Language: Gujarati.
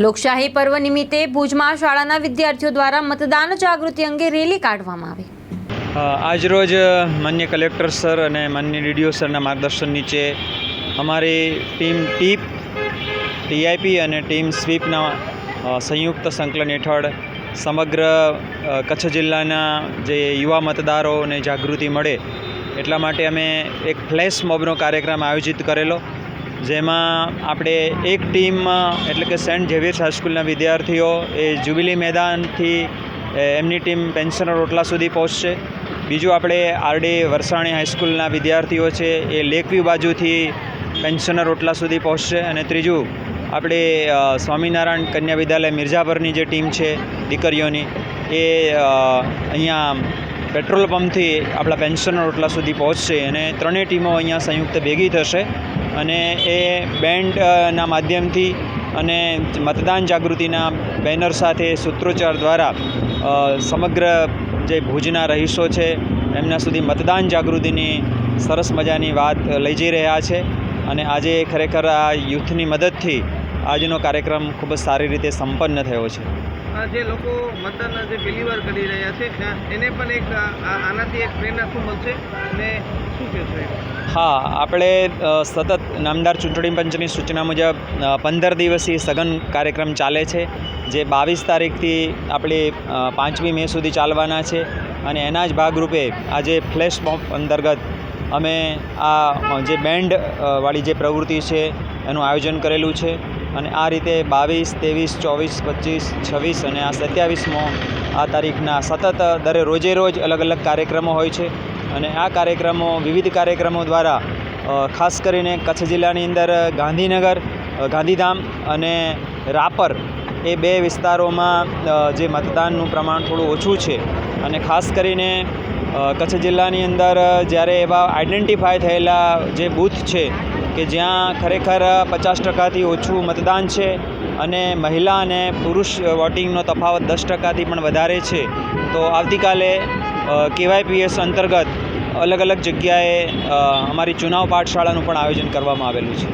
લોકશાહી પર્વ નિમિત્તે ભુજમાં શાળાના વિદ્યાર્થીઓ દ્વારા મતદાન જાગૃતિ અંગે રેલી કાઢવામાં આવી. આજરોજ માન્ય કલેક્ટર સર અને માન્ય ડીડીઓ સરના માર્ગદર્શન નીચે અમારી ટીમ ટીપ, ટીઆઈપી અને ટીમ સ્વીપના સંયુક્ત સંકલન હેઠળ સમગ્ર કચ્છ જિલ્લાના જે યુવા મતદારોને જાગૃતિ મળે એટલા માટે અમે એક ફ્લેશ મોબનો કાર્યક્રમ આયોજિત કરેલો. જેમાં આપણે એક ટીમ એટલે કે સેન્ટ ઝેવિયર્સ હાઈસ્કૂલના વિદ્યાર્થીઓ એ જ્યુબિલી મેદાનથી એમની ટીમ પેન્શનર રોટલા સુધી પહોંચશે. બીજું આપણે આરડી વરસાણી હાઈસ્કૂલના વિદ્યાર્થીઓ છે એ લેકવ્યૂ બાજુથી પેન્શનર રોટલા સુધી પહોંચશે. અને ત્રીજું, આપણે સ્વામિનારાયણ કન્યા વિદ્યાલય મિર્ઝાપરની જે ટીમ છે દીકરીઓની, એ અહીંયા પેટ્રોલ પંપથી આપણા પેન્શનર રોટલા સુધી પહોંચશે. અને ત્રણેય ટીમો અહીંયા સંયુક્ત ભેગી થશે. અને એ બેન્ડના માધ્યમથી અને મતદાન જાગૃતિના બેનર સાથે સૂત્રોચ્ચાર દ્વારા સમગ્ર જે ભુજના રહીશો છે, એમના સુધી મતદાન જાગૃતિની સરસ મજાની વાત લઈ જઈ રહ્યા છે. અને આજે ખરેખર આ યુથની મદદથી આજનો કાર્યક્રમ ખૂબ જ સારી રીતે સંપન્ન થયો છે. જે લોકો મતદાન જે પહેલી કરી રહ્યા છે એને પણ એક આનાથી એક પ્રેરણા શું મળશે અને શું કહેશો હા, આપણે સતત નામદાર ચૂંટણી પંચની સૂચના મુજબ પંદર દિવસીય સઘન કાર્યક્રમ ચાલે છે, જે બાવીસ તારીખથી આપણે પાંચમી મે સુધી ચાલવાના છે અને એના જ ભાગરૂપે આજે ફ્લેશ મોપ અંતર્ગત અમે આ જે બેન્ડ વાળી જે પ્રવૃત્તિ છે, એનું આયોજન કરેલું છે. અને આ રીતે બાવીસ, ત્રેવીસ, ચોવીસ, પચીસ, છવ્વીસ અને આ સત્યાવીસમો આ તારીખના સતત દરે રોજે રોજ અલગ અલગ કાર્યક્રમો હોય છે. અને આ કાર્યક્રમો વિવિધ કાર્યક્રમો દ્વારા ખાસ કરીને કચ્છ જિલ્લાની અંદર ગાંધીનગર ગાંધીધામ અને રાપર એ બે વિસ્તારોમાં જે મતદાનનું પ્રમાણ થોડું ઓછું છે. અને ખાસ કરીને કચ્છ જિલ્લાની અંદર જ્યારે એવા આઈડેન્ટિફાય થયેલા જે બૂથ છે કે જ્યાં ખરેખર પચાસ ટકાથી ઓછું મતદાન છે અને મહિલા અને પુરુષ વોટિંગનો તફાવત દસ ટકાથી પણ વધારે છે, તો આવતીકાલે કેવાયપીએસ અંતર્ગત અલગ અલગ જગ્યાએ અમારી ચુનાવ પાઠશાળાનું પણ આયોજન કરવામાં આવેલું છે.